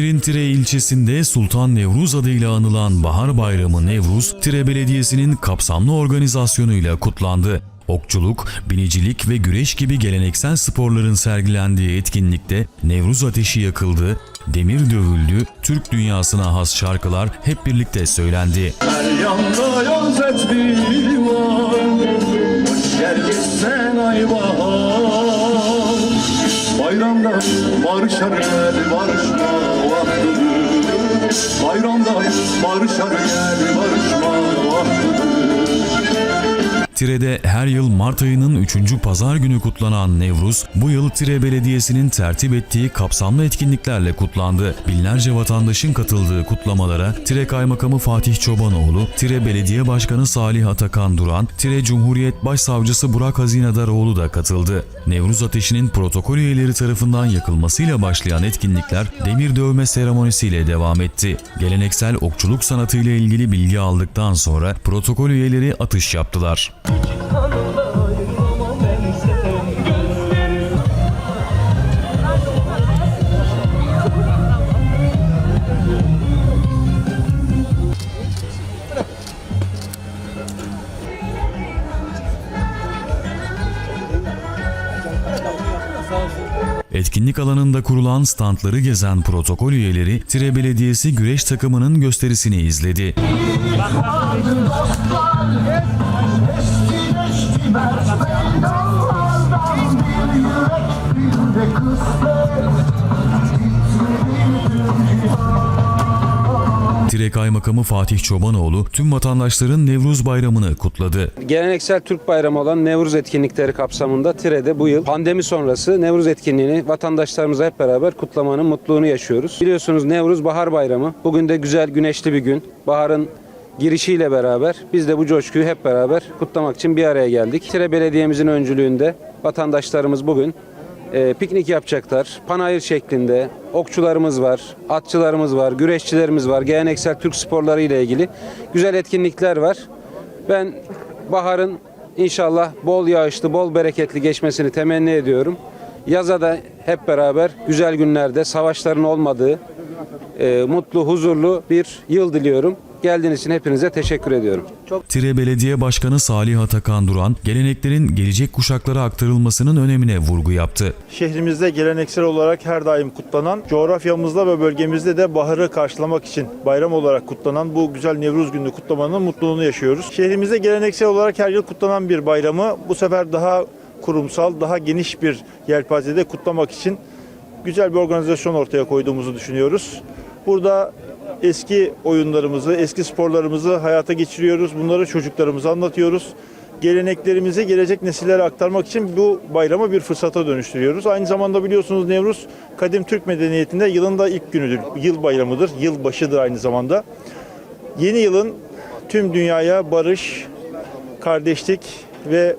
İzmir'in Tire ilçesinde Sultan Nevruz adıyla anılan Bahar Bayramı Nevruz, Tire Belediyesi'nin kapsamlı organizasyonuyla kutlandı. Okçuluk, binicilik ve güreş gibi geleneksel sporların sergilendiği etkinlikte Nevruz ateşi yakıldı, demir dövüldü, Türk dünyasına has şarkılar hep birlikte söylendi. Her yanda yaz etmi var Hoş gelmişsen ay bahar Bayramda barışar gel barışma vaktidir Bayramda barışar gel barışma vaktidir Tire'de her yıl Mart ayının 3. pazar günü kutlanan Nevruz, bu yıl Tire Belediyesi'nin tertip ettiği kapsamlı etkinliklerle kutlandı. Binlerce vatandaşın katıldığı kutlamalara Tire Kaymakamı Fatih Çobanoğlu, Tire Belediye Başkanı Salih Atakan Duran, Tire Cumhuriyet Başsavcısı Burak Hazinadaroğlu da katıldı. Nevruz ateşinin protokol üyeleri tarafından yakılmasıyla başlayan etkinlikler demir dövme seremonisiyle devam etti. Geleneksel okçuluk sanatıyla ilgili bilgi aldıktan sonra protokol üyeleri atış yaptılar. Etkinlik alanında kurulan standları gezen protokol üyeleri Tire Belediyesi güreş takımının gösterisini izledi. Tire Kaymakamı Fatih Çobanoğlu tüm vatandaşların Nevruz Bayramı'nı kutladı. Geleneksel Türk bayramı olan Nevruz etkinlikleri kapsamında Tire'de bu yıl pandemi sonrası Nevruz etkinliğini vatandaşlarımızla hep beraber kutlamanın mutluluğunu yaşıyoruz. Biliyorsunuz Nevruz bahar bayramı. Bugün de güzel güneşli bir gün. Baharın girişiyle beraber biz de bu coşkuyu hep beraber kutlamak için bir araya geldik. Tire Belediye'mizin öncülüğünde vatandaşlarımız bugün e, piknik yapacaklar. Panayır şeklinde okçularımız var, atçılarımız var, güreşçilerimiz var. Geleneksel Türk sporları ile ilgili güzel etkinlikler var. Ben baharın inşallah bol yağışlı, bol bereketli geçmesini temenni ediyorum. Yaza da hep beraber güzel günlerde savaşların olmadığı, e, mutlu, huzurlu bir yıl diliyorum. Geldiğiniz için hepinize teşekkür ediyorum. Tire Belediye Başkanı Salih Atakan Duran, geleneklerin gelecek kuşaklara aktarılmasının önemine vurgu yaptı. Şehrimizde geleneksel olarak her daim kutlanan, coğrafyamızda ve bölgemizde de baharı karşılamak için bayram olarak kutlanan bu güzel Nevruz günü kutlamanın mutluluğunu yaşıyoruz. Şehrimizde geleneksel olarak her yıl kutlanan bir bayramı bu sefer daha kurumsal, daha geniş bir yelpazede kutlamak için güzel bir organizasyon ortaya koyduğumuzu düşünüyoruz. Burada eski oyunlarımızı, eski sporlarımızı hayata geçiriyoruz. Bunları çocuklarımıza anlatıyoruz. Geleneklerimizi gelecek nesillere aktarmak için bu bayramı bir fırsata dönüştürüyoruz. Aynı zamanda biliyorsunuz Nevruz kadim Türk medeniyetinde yılın da ilk günüdür. Yıl bayramıdır, yıl başıdır aynı zamanda. Yeni yılın tüm dünyaya barış, kardeşlik ve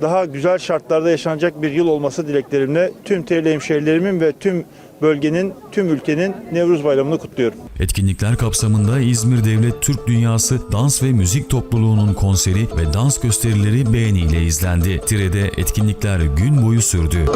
daha güzel şartlarda yaşanacak bir yıl olması dileklerimle tüm TRL hemşehrilerimin ve tüm bölgenin, tüm ülkenin Nevruz Bayramı'nı kutluyorum. Etkinlikler kapsamında İzmir Devlet Türk Dünyası Dans ve Müzik Topluluğu'nun konseri ve dans gösterileri beğeniyle izlendi. Tire'de etkinlikler gün boyu sürdü.